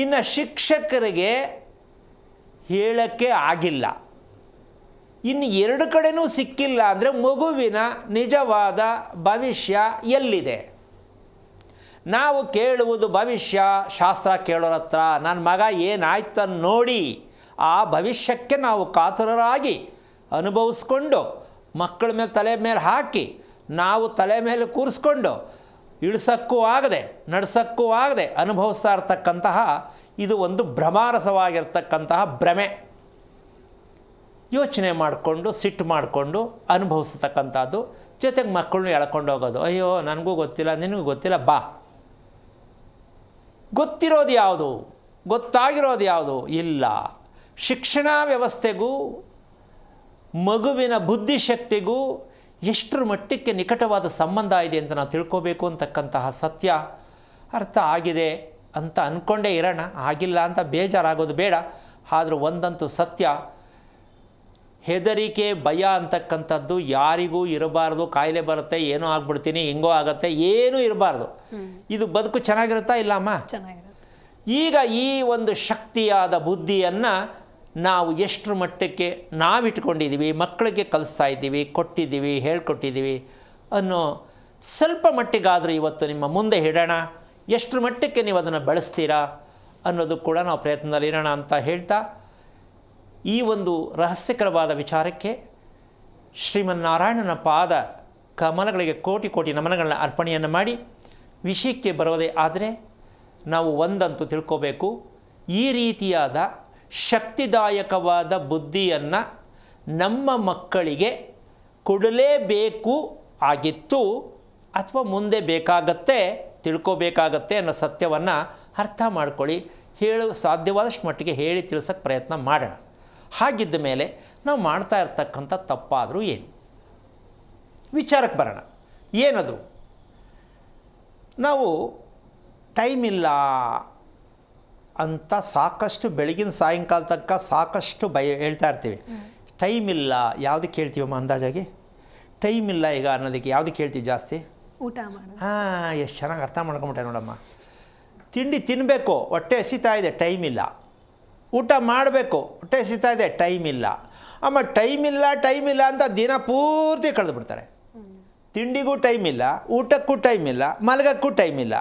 ಇನ್ನು ಶಿಕ್ಷಕರಿಗೆ ಹೇಳೋಕ್ಕೆ ಆಗಿಲ್ಲ. ಇನ್ನು ಎರಡು ಕಡೆನೂ ಸಿಕ್ಕಿಲ್ಲ ಅಂದರೆ ಮಗುವಿನ ನಿಜವಾದ ಭವಿಷ್ಯ ಎಲ್ಲಿದೆ? ನಾವು ಕೇಳುವುದು ಭವಿಷ್ಯ, ಶಾಸ್ತ್ರ ಕೇಳೋರ ಹತ್ರ ನನ್ನ ಮಗ ಏನಾಯ್ತನ್ನು ನೋಡಿ, ಆ ಭವಿಷ್ಯಕ್ಕೆ ನಾವು ಕಾತುರರಾಗಿ ಅನುಭವಿಸ್ಕೊಂಡು ಮಕ್ಕಳ ಮೇಲೆ ತಲೆ ಮೇಲೆ ಹಾಕಿ, ನಾವು ತಲೆ ಮೇಲೆ ಕೂರಿಸ್ಕೊಂಡು ಇಳಿಸೋಕ್ಕೂ ಆಗದೆ, ನಡ್ಸೋಕ್ಕೂ ಆಗದೆ ಅನುಭವಿಸ್ತಾ ಇರ್ತಕ್ಕಂತಹ ಇದು ಒಂದು ಭ್ರಮಾರಸವಾಗಿರ್ತಕ್ಕಂತಹ ಭ್ರಮೆ. ಯೋಚನೆ ಮಾಡಿಕೊಂಡು, ಸಿಟ್ಟು ಮಾಡಿಕೊಂಡು ಅನುಭವಿಸ್ತಕ್ಕಂಥದ್ದು. ಜೊತೆಗೆ ಮಕ್ಕಳನ್ನು ಎಳ್ಕೊಂಡು ಹೋಗೋದು. ಅಯ್ಯೋ, ನನಗೂ ಗೊತ್ತಿಲ್ಲ, ನಿನಗೂ ಗೊತ್ತಿಲ್ಲ, ಬಾ. ಗೊತ್ತಿರೋದು ಯಾವುದು? ಗೊತ್ತಾಗಿರೋದು ಯಾವುದು? ಇಲ್ಲ. ಶಿಕ್ಷಣ ವ್ಯವಸ್ಥೆಗೂ, ಮಗುವಿನ ಬುದ್ಧಿಶಕ್ತಿಗೂ ಎಷ್ಟರ ಮಟ್ಟಕ್ಕೆ ನಿಕಟವಾದ ಸಂಬಂಧ ಇದೆ ಅಂತ ನಾವು ತಿಳ್ಕೋಬೇಕು ಅಂತಕ್ಕಂತಹ ಸತ್ಯ ಅರ್ಥ ಆಗಿದೆ ಅಂತ ಅಂದ್ಕೊಂಡೇ ಇರೋಣ. ಆಗಿಲ್ಲ ಅಂತ ಬೇಜಾರಾಗೋದು ಬೇಡ. ಆದರೂ ಒಂದಂತೂ ಸತ್ಯ. ಹೆದರಿಕೆ ಭಯ ಅಂತಕ್ಕಂಥದ್ದು ಯಾರಿಗೂ ಇರಬಾರ್ದು. ಕಾಯಿಲೆ ಬರುತ್ತೆ ಏನೋ ಆಗ್ಬಿಡ್ತೀನಿ ಹೆಂಗೋ ಆಗುತ್ತೆ ಏನೂ ಇರಬಾರ್ದು. ಇದು ಬದುಕು ಚೆನ್ನಾಗಿರುತ್ತಾ ಇಲ್ಲಮ್ಮ? ಚೆನ್ನಾಗಿರುತ್ತೆ. ಈಗ ಈ ಒಂದು ಶಕ್ತಿಯಾದ ಬುದ್ಧಿಯನ್ನು ನಾವು ಎಷ್ಟರ ಮಟ್ಟಕ್ಕೆ ನಾವಿಟ್ಕೊಂಡಿದ್ದೀವಿ, ಮಕ್ಕಳಿಗೆ ಕಲಿಸ್ತಾ ಇದ್ದೀವಿ, ಕೊಟ್ಟಿದ್ದೀವಿ, ಹೇಳ್ಕೊಟ್ಟಿದ್ದೀವಿ ಅನ್ನೋ ಸ್ವಲ್ಪ ಮಟ್ಟಿಗಾದರೂ ಇವತ್ತು ನಿಮ್ಮ ಮುಂದೆ ಇಡೋಣ. ಎಷ್ಟರ ಮಟ್ಟಕ್ಕೆ ನೀವು ಅದನ್ನು ಬಳಸ್ತೀರಾ ಅನ್ನೋದು ಕೂಡ ನಾವು ಪ್ರಯತ್ನದಲ್ಲಿ ಇರೋಣ ಅಂತ ಹೇಳ್ತಾ, ಈ ಒಂದು ರಹಸ್ಯಕರವಾದ ವಿಚಾರಕ್ಕೆ ಶ್ರೀಮನ್ನಾರಾಯಣನ ಪಾದ ಕಮಲಗಳಿಗೆ ಕೋಟಿ ಕೋಟಿ ನಮನಗಳನ್ನ ಅರ್ಪಣೆಯನ್ನು ಮಾಡಿ, ವಿಷಯಕ್ಕೆ ಬರೋದೇ ಆದರೆ ನಾವು ಒಂದಂತೂ ತಿಳ್ಕೋಬೇಕು. ಈ ರೀತಿಯಾದ ಶಕ್ತಿದಾಯಕವಾದ ಬುದ್ಧಿಯನ್ನು ನಮ್ಮ ಮಕ್ಕಳಿಗೆ ಕೊಡಲೇಬೇಕು ಆಗಿತ್ತು ಅಥವಾ ಮುಂದೆ ಬೇಕಾಗತ್ತೆ, ತಿಳ್ಕೋಬೇಕಾಗತ್ತೆ ಅನ್ನೋ ಸತ್ಯವನ್ನು ಅರ್ಥ ಮಾಡ್ಕೊಳ್ಳಿ, ಹೇಳು, ಸಾಧ್ಯವಾದಷ್ಟು ಮಟ್ಟಿಗೆ ಹೇಳಿ ತಿಳಿಸೋಕ್ಕೆ ಪ್ರಯತ್ನ ಮಾಡೋಣ. ಹಾಗಿದ್ದ ಮೇಲೆ ನಾವು ಮಾಡ್ತಾ ಇರ್ತಕ್ಕಂಥ ತಪ್ಪಾದರೂ ಏನು? ವಿಚಾರಕ್ಕೆ ಬರೋಣ. ಏನದು? ನಾವು ಟೈಮ್ ಇಲ್ಲ ಅಂತ ಸಾಕಷ್ಟು ಬೆಳಗಿನ ಸಾಯಂಕಾಲ ತನಕ ಸಾಕಷ್ಟು ಭಯ ಹೇಳ್ತಾ ಇರ್ತೀವಿ. ಟೈಮ್ ಇಲ್ಲ. ಯಾವುದಕ್ಕೆ ಹೇಳ್ತೀವಮ್ಮ ಅಂದಾಜಾಗಿ? ಟೈಮ್ ಇಲ್ಲ ಈಗ ಅನ್ನೋದಕ್ಕೆ ಯಾವುದಕ್ಕೆ ಹೇಳ್ತೀವಿ ಜಾಸ್ತಿ? ಊಟ ಹಾಂ ಎಷ್ಟು ಚೆನ್ನಾಗಿ ಅರ್ಥ ಮಾಡ್ಕೊಂಬಿಟ್ಟೆ ನೋಡಮ್ಮ. ತಿಂಡಿ ತಿನ್ನಬೇಕು ಹೊಟ್ಟೆ ಹಸಿತಾ ಇದೆ ಟೈಮ್ ಇಲ್ಲ. ಊಟ ಮಾಡಬೇಕು ಹೊಟ್ಟೆ ಹಸಿತಾ ಇದೆ ಟೈಮ್ ಇಲ್ಲ. ಅಮ್ಮ ಟೈಮ್ ಇಲ್ಲ ಟೈಮ್ ಇಲ್ಲ ಅಂತ ದಿನ ಪೂರ್ತಿ ಕಳೆದು ಬಿಡ್ತಾರೆ ತಿಂಡಿಗೂ ಟೈಮ್ ಇಲ್ಲ ಊಟಕ್ಕೂ ಟೈಮ್ ಇಲ್ಲ ಮಲಗಕ್ಕೂ ಟೈಮ್ ಇಲ್ಲ.